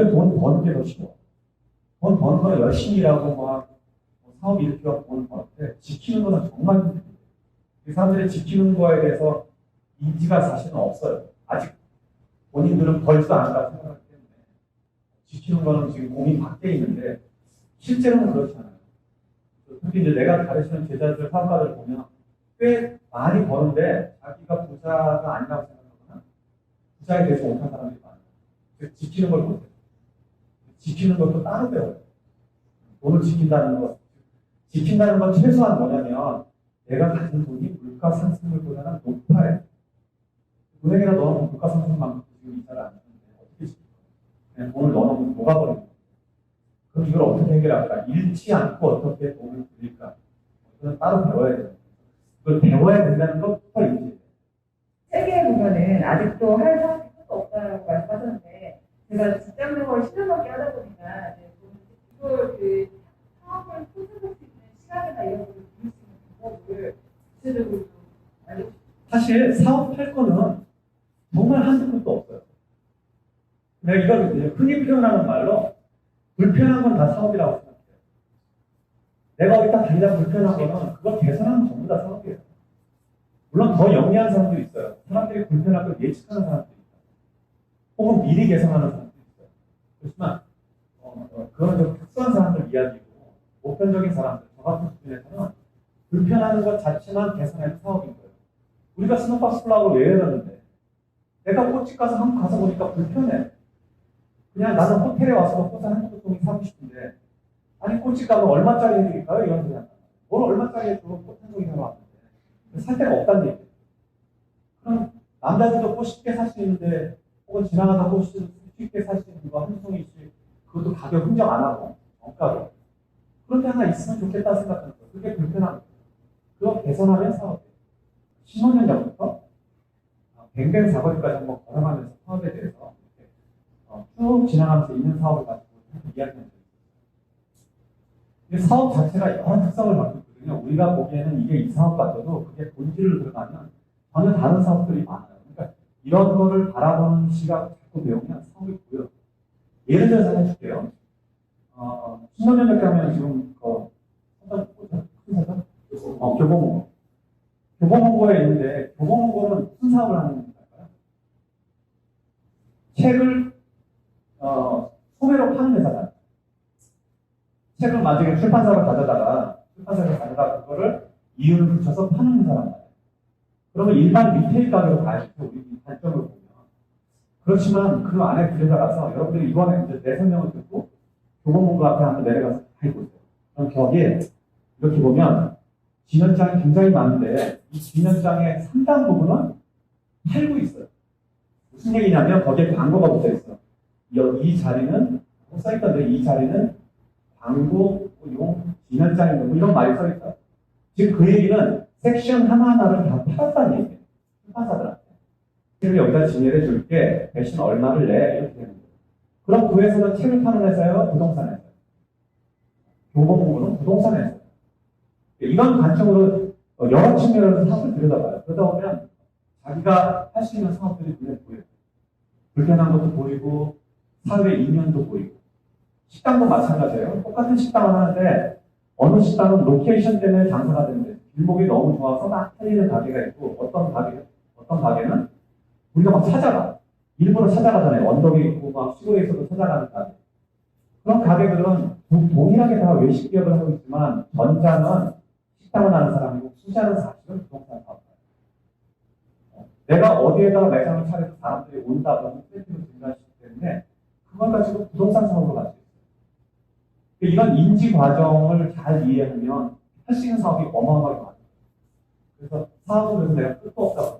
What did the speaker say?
오히려 돈 버는 게더 쉬워. 돈 버는 거는 열심히 일하고 막 사업 일으키고 돈 버는데 지키는 거는 정말 힘들어요. 그 사람들이 지키는 거에 대해서 인지가 사실은 없어요. 아직 본인들은 벌지도 않았다 생각하기 때문에 지키는 거는 지금 고민 밖에 있는데 실제로는 그렇지 않아요. 특히 이제 내가 가르치는 제자들 사업가들 보면 꽤 많이 버는데 자기가 부자가 아니라고 생각하거나 부자에 대해서 못한 사람들이 많아요. 즉 지키는 걸 못해요. 지키는 것도 따로 배워요. 돈을 지킨다는 것. 지킨다는 건 최소한 뭐냐면 내가 가진 돈이 물가 상승률보다는 높아야 은행에다 넣어놓으면 물가 상승만큼 지금 이자를 안 주는데 어떻게 지킬까? 그냥 돈을 넣어놓으면 녹아버리는 거예요. 그럼 이걸 어떻게 해결할까? 잃지 않고 어떻게 돈을 들일까? 이거는 따로 배워야 돼요. 그걸 배워야 된다는 것부터 인지. 세계에 보면은 아직도 할 끝도 없다라고 말씀하셨는데 제가 직장 생활을 10년밖에 하다 보니까 이제 이걸 그 사업을 소진할 수 있는 시간이나 이런 거를 줄일 수 있는 방법을 구체적으로 좀 알려주세요. 사실 사업할 거는 정말 한두 끝도 없어요. 내가 이걸 이제 흔히 표현하는 말로 불편한 건 다 사업이라고 생각해요. 내가 어디다 달리다 불편한 거는 그걸 개선하면 전부 다 사업이에요. 물론 더 영리한 사람도 있어요. 사람들이 불편한 걸 예측하는 사람도 있어요. 혹은 미리 개선하는 사람도 있어요. 그렇지만 어, 어, 그건 좀 특수한 사람들 이야기고 보편적인 사람들, 저 같은 불편하는 것 자체만 개선해도 사업인 거예요. 우리가 스노박스 플라그를 왜 해놨는데 내가 꽃집 가서 한번 가서 보니까 불편해. 그냥 나는 호텔에 와서 꽃 한두 송이 사고 싶은데 아니 꽃집 가면 얼마짜리 해드릴까요? 이런 소리 말이야. 뭘 얼마짜리 해줘 꽃한 송이 사러 왔는데 살 데가 없다는 얘기예요. 그럼 남자들도 꽃 쉽게 살 수 있는데 혹은 지나가다 꽃 쉽게 살 수 있는 거한 송이씩 그것도 가격 흥정 안 하고 정가로 그런 데 하나 있으면 좋겠다 생각하는 거예요. 그게 거예요. 그거 개선하면 사업이에요. 15년 전부터 뱅뱅 사거리까지 한번 걸어가면서 사업에 대해서 이렇게 어, 쭉 지나가면서 있는 사업을 가지고 이야기하는 거예요. 이 사업 자체가 여러 특성을 갖고 있거든요. 우리가 보기에는 이게 이 사업 같아도 그게 본질을 들어가면 전혀 다른 사업들이 많아요. 그러니까 이런 거를 바라보는 시각 자꾸 배우면 사업이 보여. 예를 들어서 해줄게요. 어, 10년 전에 하면 지금 그 사장 뭐죠? 큰 사장? 어, 교보문고. 교보문고에 있는데 교보문고는 무슨 사업을 하는 건가요? 책을 어, 소매로 파는 회사잖아요. 책을 나중에 출판사로 가져다가 출판사로 가져다가 그거를 이윤을 붙여서 파는 회사란 말이에요. 그러면 일반 리테일 가격으로 가야죠. 우리 관점을 보면. 그렇지만 그 안에 들어가서 여러분들이 이번에 이제 내 설명을 듣고 교보문고 앞에 한번 내려가서 해보세요. 그럼 거기에 이렇게 보면 진연장이 굉장히 많은데 이 진연장의 상당 부분은 팔고 있어요. 무슨 얘기냐면 거기에 광고가 붙어 있어. 이, 이 자리는 써있던데 이 자리는 광고 용 진연장인데 뭐 이런 말이 써있다. 즉그 얘기는 섹션 하나하나를 다 팔았다는 얘기예요. 출판사들한테. 그럼 여기다 진열해 줄게. 대신 얼마를 내? 이렇게 되는 거예요. 그럼 그 회사는 책을 파는 회사예요? 부동산 회사예요? 교보문고는 부동산 회사예요. 이런 관점으로 어, 여러 측면에서 사업을 들여다봐요. 그러다 보면 자기가 할 수 있는 사업들이 눈에 보여요. 불편한 것도 보이고 사회 이면도 보이고 식당도 마찬가지예요. 똑같은 식당을 하는데 어느 식당은 로케이션 때문에 장사가 되는데 길목이 너무 좋아서 막 팔리는 가게가 있고 어떤 가게 어떤 가게는 우리가 막 찾아가 일부러 찾아가잖아요. 언덕에 있고 막 시골에 있어도 찾아가는 가게. 그런 가게들은 동- 동일하게 다 외식 기업을 하고 있지만 전자는 식당을 하는 사람이고 투자는 사실은 부동산 사업자예요. 어, 내가 어디에다가 매장을 차려서 사람들이 온다 그러면 트래픽을 증가시기 때문에 그걸 가지고 부동산 사업을 갈수 있어요. 이런 인지 과정을 잘 이해하면 할 수 있는 사업이 어마어마하게 많아요. 그래서 사업을 해서 내가 끝도 없다고.